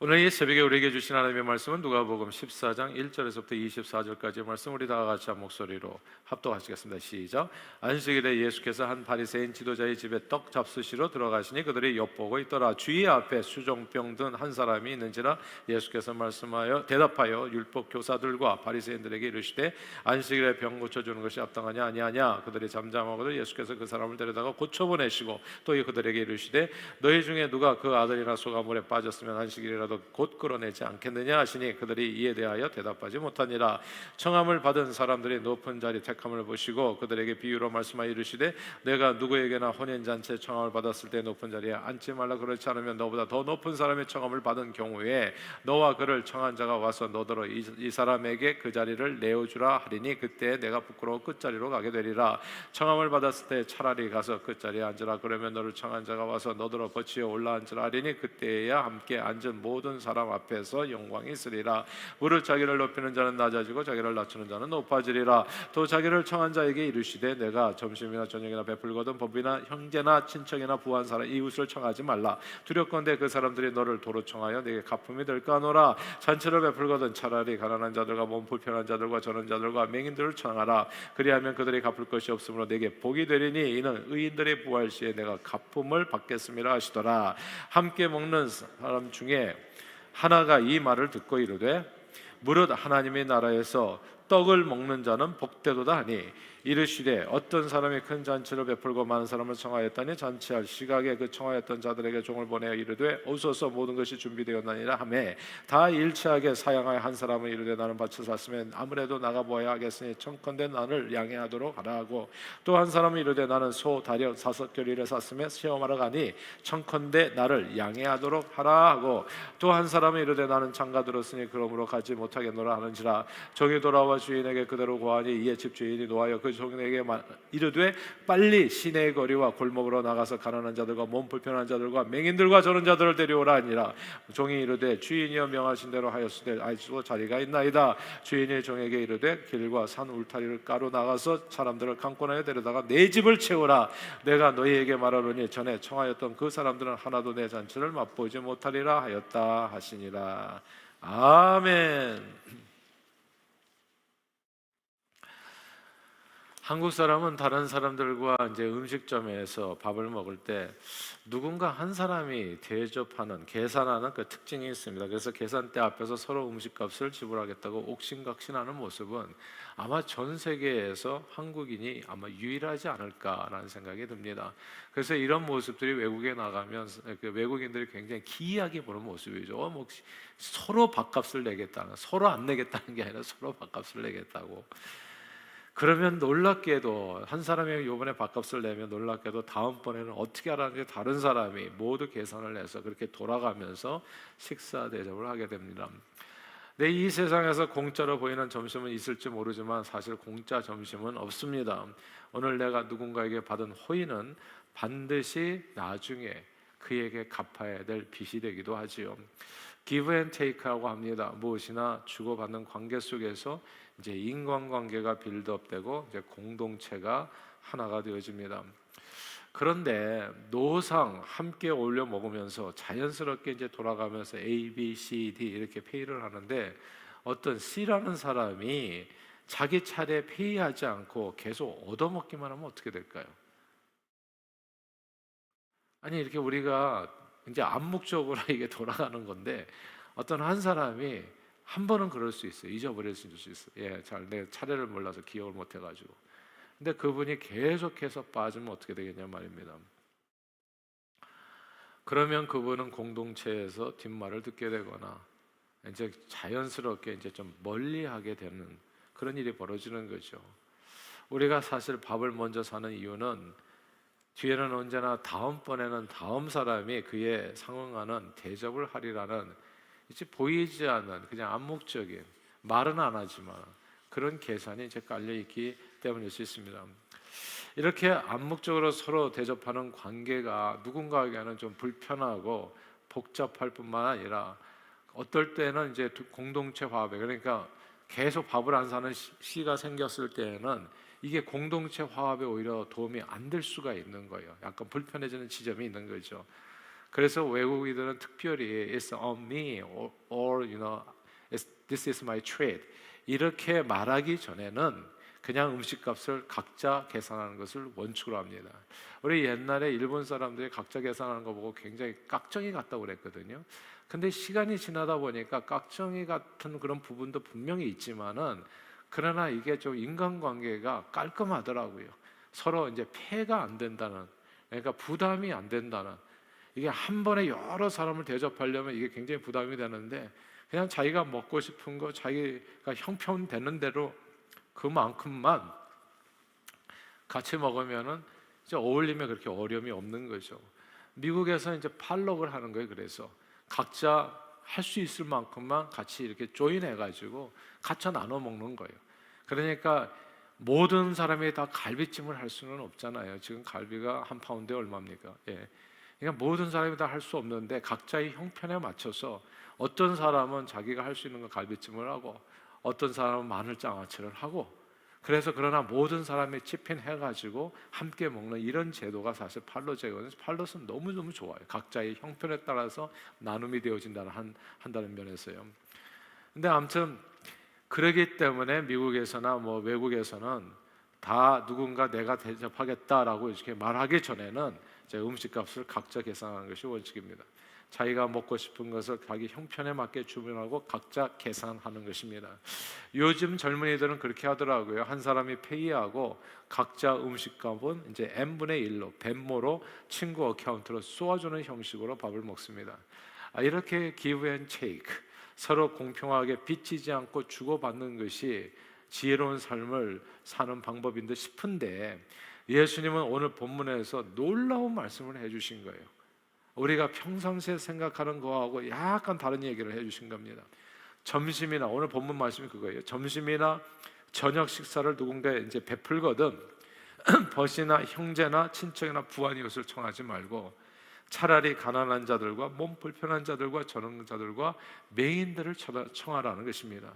오늘 이 새벽에 우리에게 주신 하나님의 말씀은 누가복음 14장 1절에서부터 24절까지의 말씀 우리 다 같이 한 목소리로 합독하시겠습니다. 시작. 안식일에 예수께서 한 바리새인 지도자의 집에 떡 잡수시러 들어가시니 그들이 엿보고 있더라. 주의 앞에 수종병 든 한 사람이 있는지라 예수께서 말씀하여 대답하여 율법 교사들과 바리새인들에게 이르시되 안식일에 병 고쳐 주는 것이 합당하냐 아니하냐 그들이 잠잠하거든 예수께서 그 사람을 데려다가 고쳐 보내시고 또 그들에게 이르시되 너희 중에 누가 그 아들이나 소가 물에 빠졌으면 안식일이라 하더라도 곧 끌어내지 않겠느냐 하시니 그들이 이에 대하여 대답하지 못하니라. 청함을 받은 사람들이 높은 자리 택함을 보시고 그들에게 비유로 말씀하여 이르시되 내가 누구에게나 혼인 잔치에 청함을 받았을 때 높은 자리에 앉지 말라 그렇지 않으면 너보다 더 높은 사람의 청함을 받은 경우에 너와 그를 청한 자가 와서 너더러 이, 이 사람에게 그 자리를 내어 주라 하리니 그때 내가 부끄러워 끝자리로 가게 되리라. 청함을 받았을 때 차라리 가서 끝자리에 앉으라. 그러면 너를 청한 자가 와서 너더러 거치어 올라 앉으라 하리니 그때야 함께 앉은 모든 사람 앞에서 영광이 있으리라. 무릇 자기를 높이는 자는 낮아지고 자기를 낮추는 자는 높아지리라. 또 자기를 청한 자에게 이르시되 내가 점심이나 저녁이나 베풀거든 법이나 형제나 친척이나 부한 사람 이웃을 청하지 말라. 두렵건대 그 사람들이 너를 도로 청하여 내게 갚음이 될까 하노라. 잔치를 베풀거든 차라리 가난한 자들과 몸 불편한 자들과 저런 자들과 맹인들을 청하라. 그리하면 그들이 갚을 것이 없으므로 내게 복이 되리니 이는 의인들의 부활 시에 내가 갚음을 받겠음이라 하시더라. 함께 먹는 사람 중에 하나가 이 말을 듣고 이르되 무릇 하나님의 나라에서 떡을 먹는 자는 복되도다 하니 이르시되 어떤 사람이 큰 잔치를 베풀고 많은 사람을 청하였다니 잔치할 시각에 그 청하였던 자들에게 종을 보내어 이르되 오소서 모든 것이 준비되었나니라 하매 다 일치하게 사양하여 한 사람은 이르되 나는 밭을 샀으면 아무래도 나가 보아야 하겠으니 청컨대 나를 양해하도록 하라 하고. 또 한 사람은 이르되 나는 소 다려 사섯 결의를 샀으며 시험하러 가니 청컨대 나를 양해하도록 하라 하고 또 한 사람은 이르되 나는 장가 들었으니 그러므로 가지 못하겠노라 하는지라 종이 돌아와 주인에게 그대로 고하니 이에 집 주인이 노하여 그 종에게 마- 이르되 빨리 시내 거리와 골목으로 나가서 가난한 자들과 몸 불편한 자들과 맹인들과 저런 자들을 데려오라 하니라. 종이 이르되 주인이여 명하신 대로 하였으되 아직도 자리가 있나이다. 주인이 종에게 이르되 길과 산 울타리를 까로 나가서 사람들을 강권하여 데려다가 내 집을 채우라. 내가 너희에게 말하노니 전에 청하였던 그 사람들은 하나도 내 잔치를 맛보지 못하리라 하였다 하시니라. 아멘 한국 사람은 다른 사람들과 이제 음식점에서 밥을 먹을 때 누군가 한 사람이 대접하는 계산하는 그 특징이 있습니다. 그래서 계산대 앞에서 서로 음식값을 지불하겠다고 옥신각신하는 모습은 아마 전 세계에서 한국인이 아마 유일하지 않을까라는 생각이 듭니다. 그래서 이런 모습들이 외국에 나가면 그 외국인들이 굉장히 기이하게 보는 모습이죠. 어, 뭐 서로 밥값을 내겠다는 서로 안 내겠다는 게 아니라 서로 밥값을 내겠다고. 그러면 놀랍게도 한 사람이 요번에 밥값을 내면 놀랍게도 다음번에는 어떻게 하라는지 다른 사람이 모두 계산을 해서 그렇게 돌아가면서 식사 대접을 하게 됩니다. 네, 이 세상에서 공짜로 보이는 점심은 있을지 모르지만 사실 공짜 점심은 없습니다. 오늘 내가 누군가에게 받은 호의는 반드시 나중에 그에게 갚아야 될 빚이 되기도 하지요. Give and take라고 합니다. 무엇이나 주고받는 관계 속에서 이제 인간관계가 빌드업되고 이제 공동체가 하나가 되어집니다. 그런데 노상 함께 올려 먹으면서 자연스럽게 이제 돌아가면서 A, B, C, D 이렇게 페이를 하는데 어떤 C라는 사람이 자기 차례 페이하지 않고 계속 얻어먹기만 하면 어떻게 될까요? 아니 이렇게 우리가 이제 암묵적으로 이게 돌아가는 건데 어떤 한 사람이 한 번은 그럴 수 있어요. 잊어버릴 수 있어요. 예, 잘 내 차례를 몰라서 기억을 못 해가지고. 근데 그분이 계속해서 빠지면 어떻게 되겠냐 말입니다. 그러면 그분은 공동체에서 뒷말을 듣게 되거나 이제 자연스럽게 이제 좀 멀리하게 되는 그런 일이 벌어지는 거죠. 우리가 사실 밥을 먼저 사는 이유는 뒤에는 언제나 다음번에는 다음 사람이 그에 상응하는 대접을 하리라는 이제 보이지 않는 그냥 암묵적인 말은 안 하지만 그런 계산이 이제 깔려 있기 때문일 수 있습니다. 이렇게 암묵적으로 서로 대접하는 관계가 누군가에게는 좀 불편하고 복잡할 뿐만 아니라 어떨 때는 이제 두- 공동체 화합에 그러니까 계속 밥을 안 사는 시- 시가 생겼을 때에는 이게 공동체 화합에 오히려 도움이 안 될 수가 있는 거예요. 약간 불편해지는 지점이 있는 거죠. 그래서 외국인들은 특별히 it's on me or, or you know this is my trade 이렇게 말하기 전에는 그냥 음식값을 각자 계산하는 것을 원칙으로 합니다. 우리 옛날에 일본 사람들이 각자 계산하는 거 보고 굉장히 깍정이 같다고 그랬거든요. 근데 시간이 지나다 보니까 깍정이 같은 그런 부분도 분명히 있지만은 그러나 이게 좀 인간관계가 깔끔하더라고요. 서로 이제 폐가 안 된다는 그러니까 부담이 안 된다는 이게 한 번에 여러 사람을 대접하려면 이게 굉장히 부담이 되는데 그냥 자기가 먹고 싶은 거 자기가 형편되는 대로 그만큼만 같이 먹으면은 이제 어울리면 그렇게 어려움이 없는 거죠. 미국에서 이제 팔록을 하는 거예요. 그래서 각자 할 수 있을 만큼만 같이 이렇게 조인해 가지고 같이 나눠 먹는 거예요. 그러니까 모든 사람이 다 갈비찜을 할 수는 없잖아요. 지금 갈비가 한 파운드에 얼마입니까? 예. 그러니까 모든 사람이 다 할 수 없는데 각자의 형편에 맞춰서 어떤 사람은 자기가 할 수 있는 거 갈비찜을 하고 어떤 사람은 마늘 장아찌를 하고 그래서 그러나 모든 사람이 집힌해 가지고 함께 먹는 이런 제도가 사실 팔로제거든요. 팔로는 너무 너무 좋아요. 각자의 형편에 따라서 나눔이 되어진다는 한, 한다는 면에서요. 근데 아무튼 그러기 때문에 미국에서나 뭐 외국에서는 다 누군가 내가 대접하겠다라고 이렇게 말하기 전에는 이제 음식값을 각자 계산하는 것이 원칙입니다. 자기가 먹고 싶은 것을 자기 형편에 맞게 주문하고 각자 계산하는 것입니다. 요즘 젊은이들은 그렇게 하더라고요. 한 사람이 페이하고 각자 음식값은 이제 n 분의 1로 벤모로 친구 어카운트로 쏘아주는 형식으로 밥을 먹습니다. 아, 이렇게 and take 서로 공평하게 빚지지 않고 주고받는 것이 지혜로운 삶을 사는 방법인 듯 싶은데 예수님은 오늘 본문에서 놀라운 말씀을 해주신 거예요. 우리가 평상시에 생각하는 거하고 약간 다른 얘기를 해주신 겁니다. 점심이나 오늘 본문 말씀이 그거예요. 점심이나 저녁 식사를 누군가에 이제 베풀거든 벗이나 형제나 친척이나 부한 이웃을 청하지 말고 차라리 가난한 자들과 몸 불편한 자들과 전능자들과 맹인들을 청하라는 것입니다.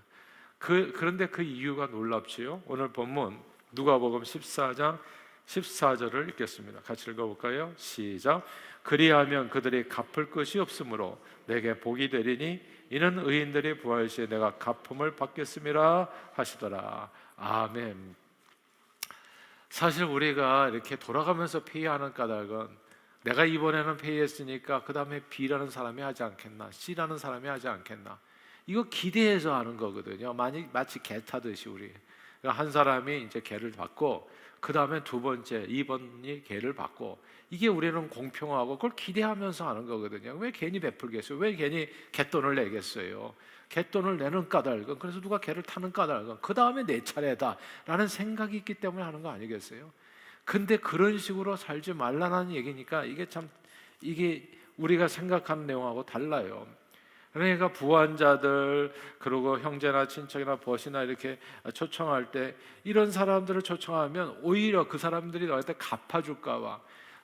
그, 그런데 그 이유가 놀랍지요. 오늘 본문 누가복음 14장 14절을 읽겠습니다. 같이 읽어볼까요? 시작. 그리하면 그들이 갚을 것이 없으므로 내게 복이 되리니 이는 의인들이 부활 시에 내가 갚음을 받겠음이라 하시더라. 아멘. 사실 우리가 이렇게 돌아가면서 페이하는 까닭은 내가 이번에는 페이했으니까 그 다음에 B라는 사람이 하지 않겠나, C라는 사람이 하지 않겠나. 이거 기대해서 하는 거거든요. 마치 개 타듯이 우리 그러니까 한 사람이 이제 개를 받고 그 다음에 두 번째, 2번이 개를 받고 이게 우리는 공평하고 그걸 기대하면서 하는 거거든요. 왜 괜히 베풀겠어요? 왜 괜히 개돈을 내겠어요? 개돈을 내는 까닭은 그래서 누가 개를 타는 까닭은 그 다음에 내 차례다라는 생각이 있기 때문에 하는 거 아니겠어요? 근데 그런 식으로 살지 말라는 얘기니까 이게 참 이게 우리가 생각하는 내용하고 달라요. 그러니까 부한자들 그리고 형제나 친척이나 벗이나 이렇게 초청할 때 이런 사람들을 초청하면 오히려 그 사람들이 너한테 갚아줄까봐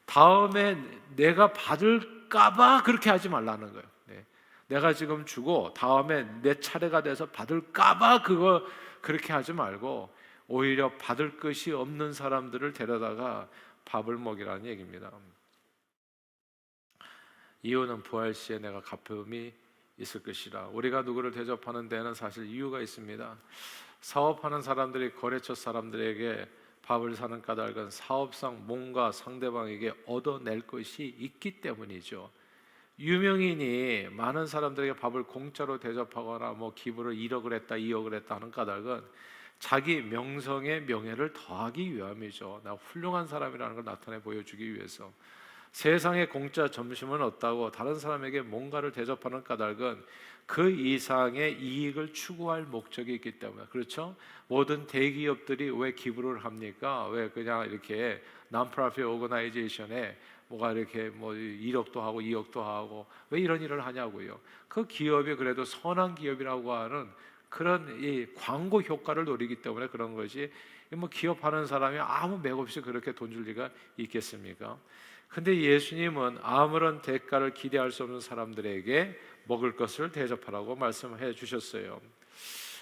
다음에 내가 받을까봐 그렇게 하지 말라는 거예요. 네. 내가 지금 주고 다음에 내 차례가 돼서 받을까봐 그거 그렇게 하지 말고 오히려 받을 것이 없는 사람들을 데려다가 밥을 먹이라는 얘기입니다. 이유는 부활 시에 내가 갚음이 있을 것이라. 우리가 누구를 대접하는 데는 사실 이유가 있습니다. 사업하는 사람들이 거래처 사람들에게 밥을 사는 까닭은 사업상 뭔가 상대방에게 얻어낼 것이 있기 때문이죠. 유명인이 많은 사람들에게 밥을 공짜로 대접하거나 뭐 기부를 1억을 했다, 2억을 했다 하는 까닭은 자기 명성의 명예를 더하기 위함이죠. 나 훌륭한 사람이라는 걸 나타내 보여주기 위해서. 세상에 공짜 점심은 없다고 다른 사람에게 뭔가를 대접하는 까닭은 그 이상의 이익을 추구할 목적이 있기 때문에 그렇죠. 모든 대기업들이 왜 기부를 합니까? 왜 그냥 이렇게 non-profit organization에 뭐가 이렇게 뭐 1억도 하고 2억도 하고 왜 이런 일을 하냐고요. 그 기업이 그래도 선한 기업이라고 하는 그런 이 광고 효과를 노리기 때문에 그런 것이 뭐 기업하는 사람이 아무 맥 없이 그렇게 돈 줄 리가 있겠습니까? 근데 예수님은 아무런 대가를 기대할 수 없는 사람들에게 먹을 것을 대접하라고 말씀해 주셨어요.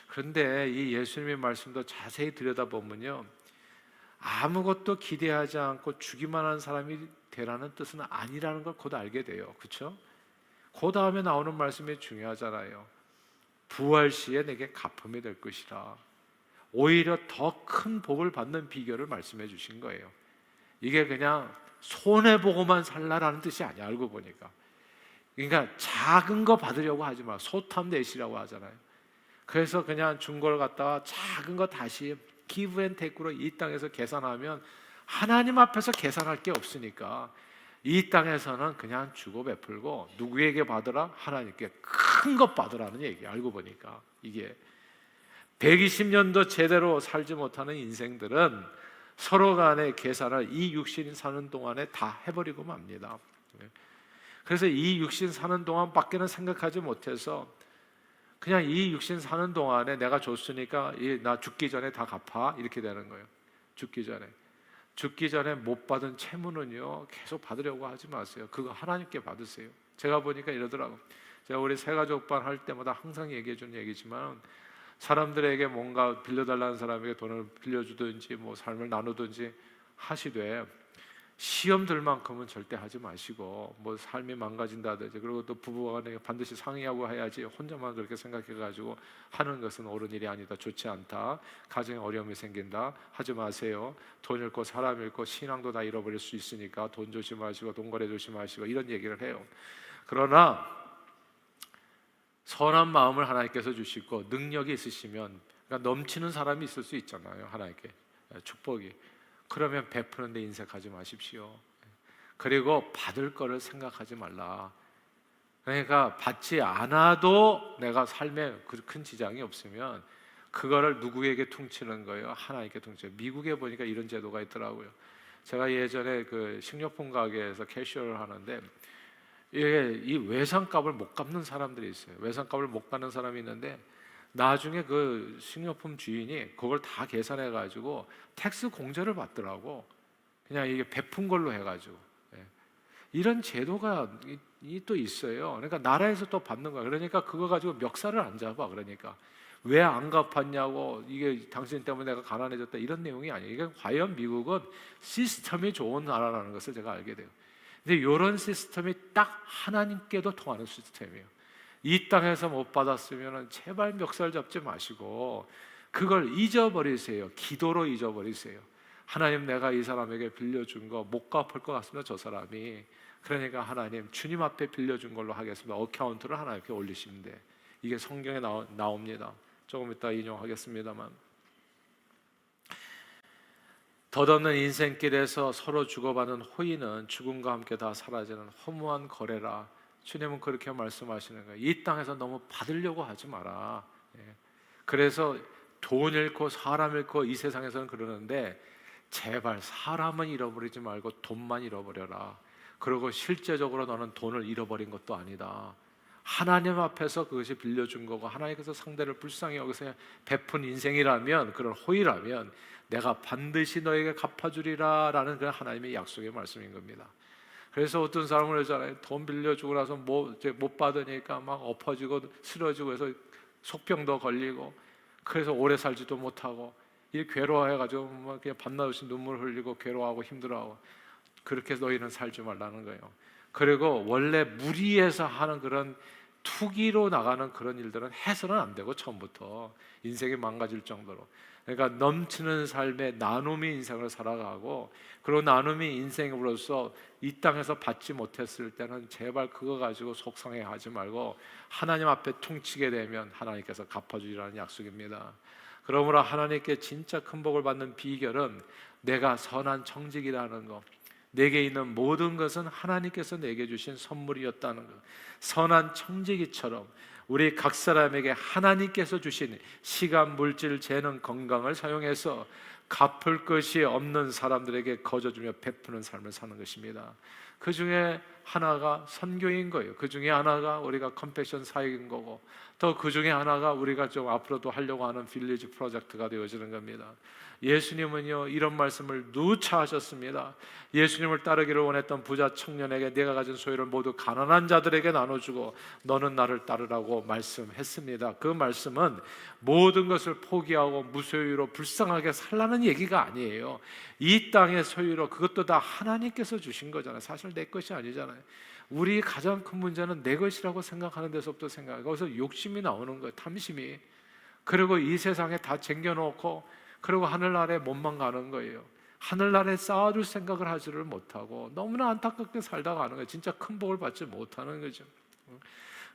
그런데 이 예수님의 말씀도 자세히 들여다보면요. 아무것도 기대하지 않고 주기만 하는 사람이 되라는 뜻은 아니라는 걸 곧 알게 돼요. 그렇죠? 그 다음에 나오는 말씀이 중요하잖아요. 부활 시에 내게 가품이 될 것이라. 오히려 더 큰 복을 받는 비결을 말씀해 주신 거예요. 이게 그냥 손해 보고만 살라라는 뜻이 아니야. 알고 보니까. 그러니까 작은 거 받으려고 하지 마. 소탐 내시라고 하잖아요. 그래서 그냥 준걸 갖다가 작은 거 다시 기브 앤 테크로 이 땅에서 계산하면 하나님 앞에서 계산할 게 없으니까 이 땅에서는 그냥 주고 베풀고 누구에게 받으라 하나님께 큰 것 받으라는 얘기 알고 보니까 이게 120년도 제대로 살지 못하는 인생들은 서로 간의 계산을 이 육신이 사는 동안에 다 해버리고 맙니다. 그래서 이 육신 사는 동안 밖에는 생각하지 못해서 그냥 이 육신 사는 동안에 내가 줬으니까 이나 죽기 전에 다 갚아 이렇게 되는 거예요. 죽기 전에 죽기 전에 못 받은 채무는요 계속 받으려고 하지 마세요. 그거 하나님께 받으세요. 제가 보니까 이러더라고. 제가 우리 새가족반 할 때마다 항상 얘기해 준 얘기지만 사람들에게 뭔가 빌려달라는 사람에게 돈을 빌려주든지 뭐 삶을 나누든지 하시되 시험 들 만큼은 절대 하지 마시고 뭐 삶이 망가진다든지 그리고 또 부부간에 반드시 상의하고 해야지 혼자만 그렇게 생각해 가지고 하는 것은 옳은 일이 아니다. 좋지 않다. 가정에 어려움이 생긴다. 하지 마세요. 돈 잃고 사람 잃고 신앙도 다 잃어버릴 수 있으니까 돈 조심하시고 돈 거래 조심하시고 이런 얘기를 해요. 그러나 선한 마음을 하나님께서 주시고 능력이 있으시면 그러니까 넘치는 사람이 있을 수 있잖아요 하나님께 축복이 그러면 베푸는데 인색하지 마십시오. 그리고 받을 거를 생각하지 말라. 그러니까 받지 않아도 내가 삶에 그큰 지장이 없으면 그거를 누구에게 퉁치는 거예요? 하나님께 퉁쳐. 미국에 보니까 이런 제도가 있더라고요. 제가 예전에 그 식료품 가게에서 캐셔를 하는데 이게 이 외상값을 못 갚는 사람들이 있어요. 외상값을 못 갚는 사람이 있는데 나중에 그 식료품 주인이 그걸 다 계산해 가지고 텍스 공제를 받더라고. 그냥 이게 베푼 걸로 해 가지고 예. 이런 제도가 이, 이또 있어요. 그러니까 나라에서 또 받는 거야. 그러니까 그거 가지고 멱살을 안 잡아. 그러니까 왜 안 갚았냐고 이게 당신 때문에 내가 가난해졌다 이런 내용이 아니에요. 이게 과연 미국은 시스템이 좋은 나라라는 것을 제가 알게 돼요. 근데 이런 시스템이 딱 하나님께도 통하는 시스템이에요. 이 땅에서 못 받았으면 제발 멱살 잡지 마시고 그걸 잊어버리세요. 기도로 잊어버리세요. 하나님 내가 이 사람에게 빌려준 거 못 갚을 것 같습니다. 저 사람이. 그러니까 하나님 주님 앞에 빌려준 걸로 하겠습니다. 어카운트를 하나님께 올리시면 돼. 이게 성경에 나옵니다. 조금 이따 인용하겠습니다만. 덧없는 인생길에서 서로 주고받는 호의는 죽음과 함께 다 사라지는 허무한 거래라. 주님은 그렇게 말씀하시는 거예요. 이 땅에서 너무 받으려고 하지 마라. 예. 그래서 돈 잃고 사람 잃고 이 세상에서는 그러는데 제발 사람은 잃어버리지 말고 돈만 잃어버려라. 그리고 실제적으로 너는 돈을 잃어버린 것도 아니다. 하나님 앞에서 그것이 빌려준 거고 하나님께서 상대를 불쌍히 여기서 베푼 인생이라면 그런 호의라면 내가 반드시 너에게 갚아주리라라는 그 하나님의 약속의 말씀인 겁니다. 그래서 어떤 사람은 그러잖아요. 돈 빌려주고 나서 뭐못 받으니까 막 엎어지고 쓰러지고 해서 속병도 걸리고 그래서 오래 살지도 못하고 이 괴로워해가지고 뭐 그냥 밤낮 없이 눈물 흘리고 괴로워하고 힘들어하고 그렇게 너희는 살지 말라는 거예요. 그리고 원래 무리해서 하는 그런 투기로 나가는 그런 일들은 해서는 안 되고 처음부터 인생이 망가질 정도로 그러니까 넘치는 삶의 나눔의 인생을 살아가고 그리고 나눔의 인생으로서 이 땅에서 받지 못했을 때는 제발 그거 가지고 속상해하지 말고 하나님 앞에 퉁치게 되면 하나님께서 갚아주리라는 약속입니다. 그러므로 하나님께 진짜 큰 복을 받는 비결은 내가 선한 청직이라는 것, 내게 있는 모든 것은 하나님께서 내게 주신 선물이었다는 것. 선한 청지기처럼 우리 각 사람에게 하나님께서 주신 시간, 물질, 재능, 건강을 사용해서 갚을 것이 없는 사람들에게 거저주며 베푸는 삶을 사는 것입니다. 그 중에 하나가 선교인 거예요. 그 중에 하나가 우리가 컴패션 사역인 거고 또그 중에 하나가 우리가 좀 앞으로도 하려고 하는 빌리지 프로젝트가 되어지는 겁니다. 예수님은요 이런 말씀을 누차 하셨습니다. 예수님을 따르기를 원했던 부자 청년에게 내가 가진 소유를 모두 가난한 자들에게 나눠주고 너는 나를 따르라고 말씀했습니다. 그 말씀은 모든 것을 포기하고 무소유로 불쌍하게 살라는 얘기가 아니에요. 이 땅의 소유로 그것도 다 하나님께서 주신 거잖아요. 사실 내 것이 아니잖아요. 우리 가장 큰 문제는 내 것이라고 생각하는 데서부터 생각. 거기서 욕심이 나오는 거예요. 탐심이. 그리고 이 세상에 다 쟁겨놓고 그리고 하늘 아래 몸만 가는 거예요. 하늘 아래 쌓아둘 생각을 하지를 못하고 너무나 안타깝게 살다 가는 거예요. 진짜 큰 복을 받지 못하는 거죠.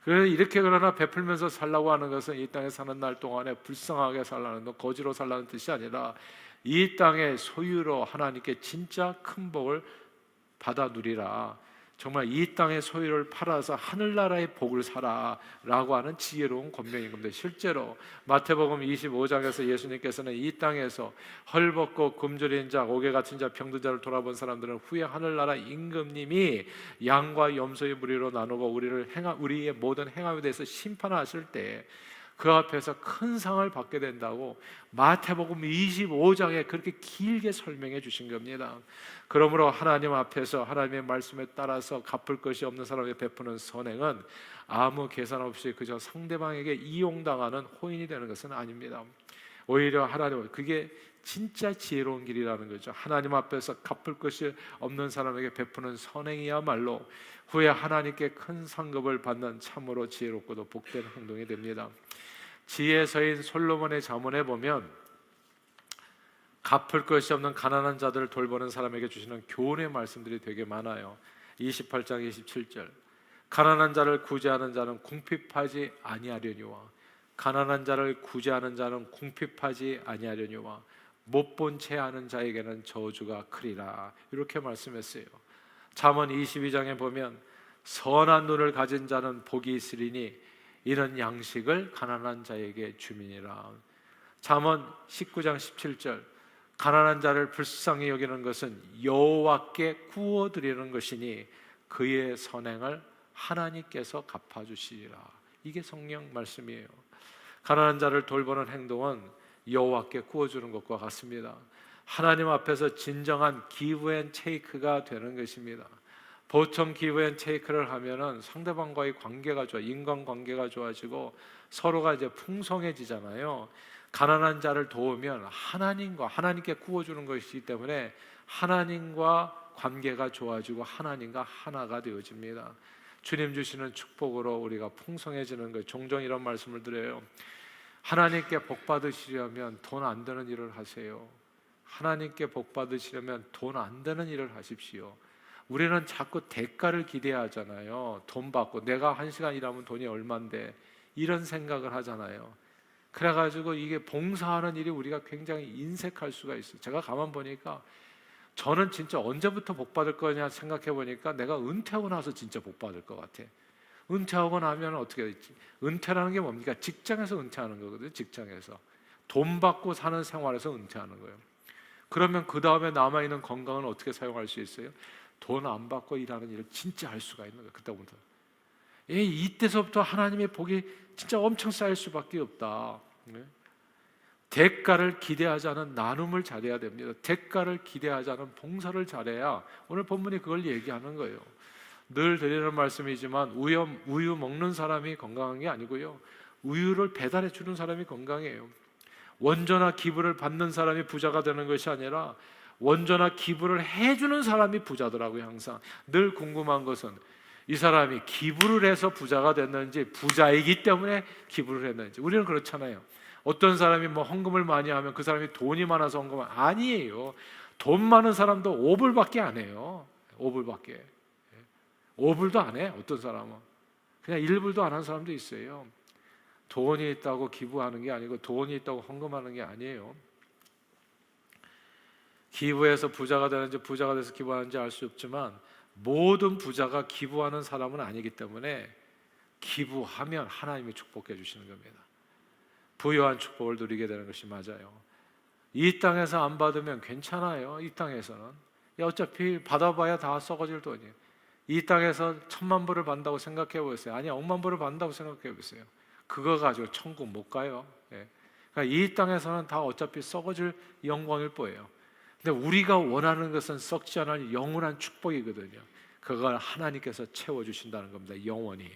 그래서 이렇게 그러나 베풀면서 살라고 하는 것은 이 땅에 사는 날 동안에 불쌍하게 살라는 것, 거지로 살라는 뜻이 아니라 이 땅의 소유로 하나님께 진짜 큰 복을 받아 누리라. 정말 이 땅의 소유를 팔아서 하늘나라의 복을 사라라고 하는 지혜로운 권면인 겁니다. 실제로 마태복음 25장에서 예수님께서는 이 땅에서 헐벗고 굶주린 자, 오개 같은 자, 병든 자를 돌아본 사람들은 후에 하늘나라 임금님이 양과 염소의 무리로 나누고 우리를 행하, 우리의 모든 행함에 대해서 심판하실 때 그 앞에서 큰 상을 받게 된다고 마태복음 25장에 그렇게 길게 설명해 주신 겁니다. 그러므로 하나님 앞에서 하나님의 말씀에 따라서 갚을 것이 없는 사람에게 베푸는 선행은 아무 계산 없이 그저 상대방에게 이용당하는 호인이 되는 것은 아닙니다. 오히려 하나님 그게 진짜 지혜로운 길이라는 거죠. 하나님 앞에서 갚을 것이 없는 사람에게 베푸는 선행이야말로 후에 하나님께 큰 상급을 받는 참으로 지혜롭고도 복된 행동이 됩니다. 지혜서인 솔로몬의 자문에 보면 갚을 것이 없는 가난한 자들을 돌보는 사람에게 주시는 교훈의 말씀들이 되게 많아요. 28장 27절. 가난한 자를 구제하는 자는 궁핍하지 아니하려니와 가난한 자를 구제하는 자는 궁핍하지 아니하려니와 못 본 채 하는 자에게는 저주가 크리라. 이렇게 말씀했어요. 잠언 22장에 보면 선한 눈을 가진 자는 복이 있으리니 이런 양식을 가난한 자에게 주민이라. 잠언 19장 17절 가난한 자를 불쌍히 여기는 것은 여호와께 구워 드리는 것이니 그의 선행을 하나님께서 갚아 주시리라. 이게 성령 말씀이에요. 가난한 자를 돌보는 행동은 여호와께 구워 주는 것과 같습니다. 하나님 앞에서 진정한 기브 앤 체이크가 되는 것입니다. 보통 기브 앤 테이크를 하면은 상대방과의 관계가 좋아, 인간 관계가 좋아지고 서로가 이제 풍성해지잖아요. 가난한 자를 도우면 하나님과 하나님께 구워주는 것이기 때문에 하나님과 관계가 좋아지고 하나님과 하나가 되어집니다. 주님 주시는 축복으로 우리가 풍성해지는 것. 종종 이런 말씀을 드려요. 하나님께 복 받으시려면 돈 안 되는 일을 하세요. 하나님께 복 받으시려면 돈 안 되는 일을 하십시오. 우리는 자꾸 대가를 기대하잖아요. 돈 받고 내가 한 시간 일하면 돈이 얼만데 이런 생각을 하잖아요. 그래가지고 이게 봉사하는 일이 우리가 굉장히 인색할 수가 있어요. 제가 가만 보니까 저는 진짜 언제부터 복 받을 거냐 생각해 보니까 내가 은퇴하고 나서 진짜 복 받을 것 같아. 은퇴하고 나면 어떻게 됐지? 은퇴라는 게 뭡니까? 직장에서 은퇴하는 거거든요. 직장에서 돈 받고 사는 생활에서 은퇴하는 거예요. 그러면 그 다음에 남아 있는 건강은 어떻게 사용할 수 있어요? 돈 안 받고 일하는 일을 진짜 할 수가 있는 거예요. 그때부터. 예, 이때서부터 하나님의 복이 진짜 엄청 쌓일 수밖에 없다. 네? 대가를 기대하지 않은 나눔을 잘해야 됩니다. 대가를 기대하지 않은 봉사를 잘해야 오늘 본문이 그걸 얘기하는 거예요. 늘 드리는 말씀이지만 우유, 우유 먹는 사람이 건강한 게 아니고요. 우유를 배달해 주는 사람이 건강해요. 원조나 기부를 받는 사람이 부자가 되는 것이 아니라 원조나 기부를 해주는 사람이 부자더라고요. 항상 늘 궁금한 것은 이 사람이 기부를 해서 부자가 됐는지 부자이기 때문에 기부를 했는지 우리는 그렇잖아요. 어떤 사람이 뭐 헌금을 많이 하면 그 사람이 돈이 많아서 헌금을 아니에요. 돈 많은 사람도 5불밖에 안 해요. 5불밖에. 5불도 안 해. 어떤 사람은 그냥 1불도 안 한 사람도 있어요. 돈이 있다고 기부하는 게 아니고 돈이 있다고 헌금하는 게 아니에요. 기부해서 부자가 되는지 부자가 돼서 기부하는지 알 수 없지만 모든 부자가 기부하는 사람은 아니기 때문에 기부하면 하나님이 축복해 주시는 겁니다. 부유한 축복을 누리게 되는 것이 맞아요. 이 땅에서 안 받으면 괜찮아요. 이 땅에서는 야, 어차피 받아봐야 다 썩어질 돈이에요. 이 땅에서 천만 불을 받는다고 생각해 보세요. 아니 억만 불을 받는다고 생각해 보세요. 그거 가지고 천국 못 가요. 예. 그러니까 이 땅에서는 다 어차피 썩어질 영광일 뿐이에요. 근데 우리가 원하는 것은 썩지 않을 영원한 축복이거든요. 그걸 하나님께서 채워 주신다는 겁니다. 영원히.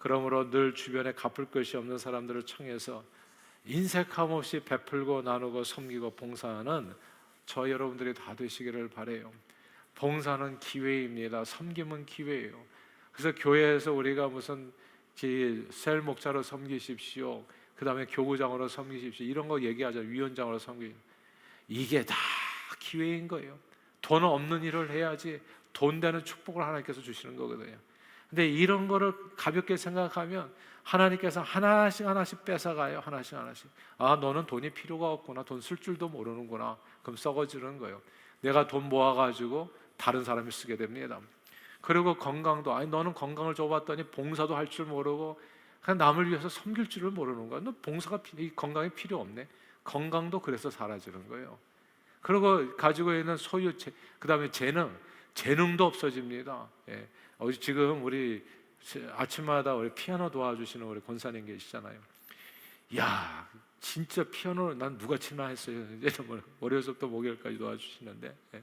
그러므로 늘 주변에 갚을 것이 없는 사람들을 청해서 인색함 없이 베풀고 나누고 섬기고 봉사하는 저 여러분들이 다 되시기를 바래요. 봉사는 기회입니다. 섬김은 기회예요. 그래서 교회에서 우리가 무슨 셀 목자로 섬기십시오. 그 다음에 교구장으로 섬기십시오. 이런 거 얘기하자. 위원장으로 섬기. 이게 다 기회인 거예요. 돈 없는 일을 해야지 돈 되는 축복을 하나님께서 주시는 거거든요. 근데 이런 거를 가볍게 생각하면 하나님께서 하나씩 하나씩 뺏어가요. 하나씩 하나씩. 아, 너는 돈이 필요가 없구나. 돈 쓸 줄도 모르는구나. 그럼 썩어지는 거예요. 내가 돈 모아가지고 다른 사람이 쓰게 됩니다. 그리고 건강도 아니 너는 건강을 줘봤더니 봉사도 할 줄 모르고 그냥 남을 위해서 섬길 줄을 모르는 거야. 너 봉사가 피- 이 건강이 필요 없네. 건강도 그래서 사라지는 거예요. 그리고 가지고 있는 소유, 그 다음에 재능, 재능도 없어집니다. 예. 어, 지금 우리 아침마다 우리 피아노 도와주시는 우리 권사님 계시잖아요. 야, 진짜 피아노를 난 누가 치나 했어요. 이제 뭐 월요일부터 목요일까지 도와주시는데 예.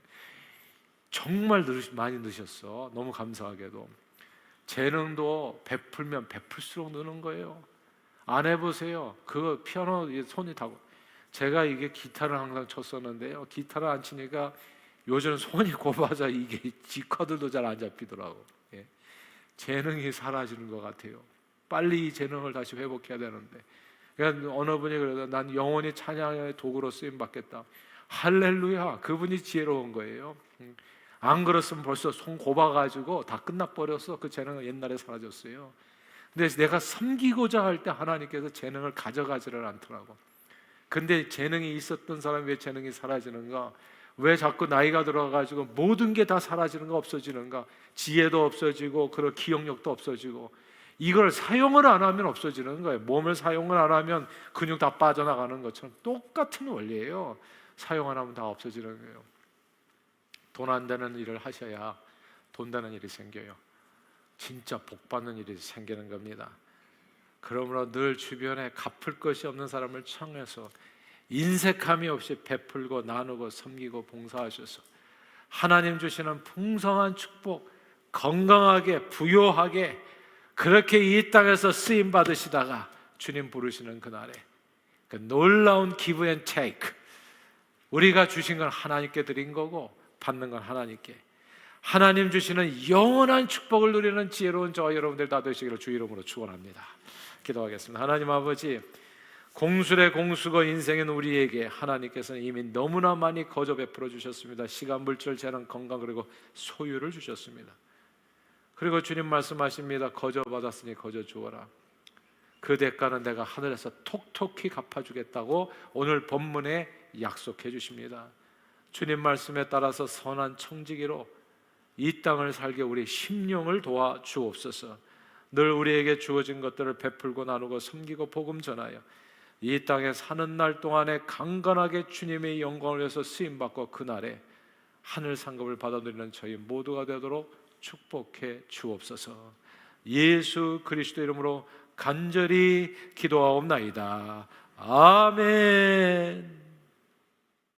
정말 늘, 많이 넣으셨어. 너무 감사하게도 재능도 베풀면 베풀수록 느는 거예요. 안 해보세요. 그거 피아노 손이 다고. 제가 이게 기타를 항상 쳤었는데요. 기타를 안 치니까 요즘 손이 곱아져 이게 G코드도 잘 안 잡히더라고. 예. 재능이 사라지는 것 같아요. 빨리 이 재능을 다시 회복해야 되는데. 그러니까 어느 분이 그래도 난 영원히 찬양의 도구로 쓰임 받겠다. 할렐루야. 그분이 지혜로운 거예요. 음. 안 그랬으면 벌써 손 곱아가지고 다 끝나버렸어. 그 재능은 옛날에 사라졌어요. 근데 내가 섬기고자 할 때 하나님께서 재능을 가져가지를 않더라고. 근데 재능이 있었던 사람이 왜 재능이 사라지는가? 왜 자꾸 나이가 들어가지고 모든 게 다 사라지는가 없어지는가? 지혜도 없어지고 그런 기억력도 없어지고 이걸 사용을 안 하면 없어지는 거예요. 몸을 사용을 안 하면 근육 다 빠져나가는 것처럼 똑같은 원리예요. 사용 안 하면 다 없어지는 거예요. 돈 안 되는 일을 하셔야 돈 되는 일이 생겨요. 진짜 복 받는 일이 생기는 겁니다. 그러므로 늘 주변에 갚을 것이 없는 사람을 청해서 인색함이 없이 베풀고 나누고 섬기고 봉사하셔서 하나님 주시는 풍성한 축복 건강하게 부요하게 그렇게 이 땅에서 쓰임 받으시다가 주님 부르시는 그날에 그 놀라운 기브 앤 테이크 우리가 주신 건 하나님께 드린 거고 받는 건 하나님께 하나님 주시는 영원한 축복을 누리는 지혜로운 저와 여러분들 다 되시기를 주 이름으로 축원합니다. 기도하겠습니다. 하나님 아버지 공술의 공수고 인생인 우리에게 하나님께서는 이미 너무나 많이 거저 베풀어 주셨습니다. 시간, 물질, 재능, 건강 그리고 소유를 주셨습니다. 그리고 주님 말씀하십니다. 거저 받았으니 거저 주어라. 그 대가는 내가 하늘에서 톡톡히 갚아주겠다고 오늘 본문에 약속해 주십니다. 주님 말씀에 따라서 선한 청지기로 이 땅을 살게 우리 심령을 도와 주옵소서. 늘 우리에게 주어진 것들을 베풀고 나누고 섬기고 복음 전하여 이 땅에 사는 날 동안에 강건하게 주님의 영광을 위해서 쓰임 받고 그날에 하늘 상급을 받아들이는 저희 모두가 되도록 축복해 주옵소서. 예수 그리스도 이름으로 간절히 기도하옵나이다. 아멘.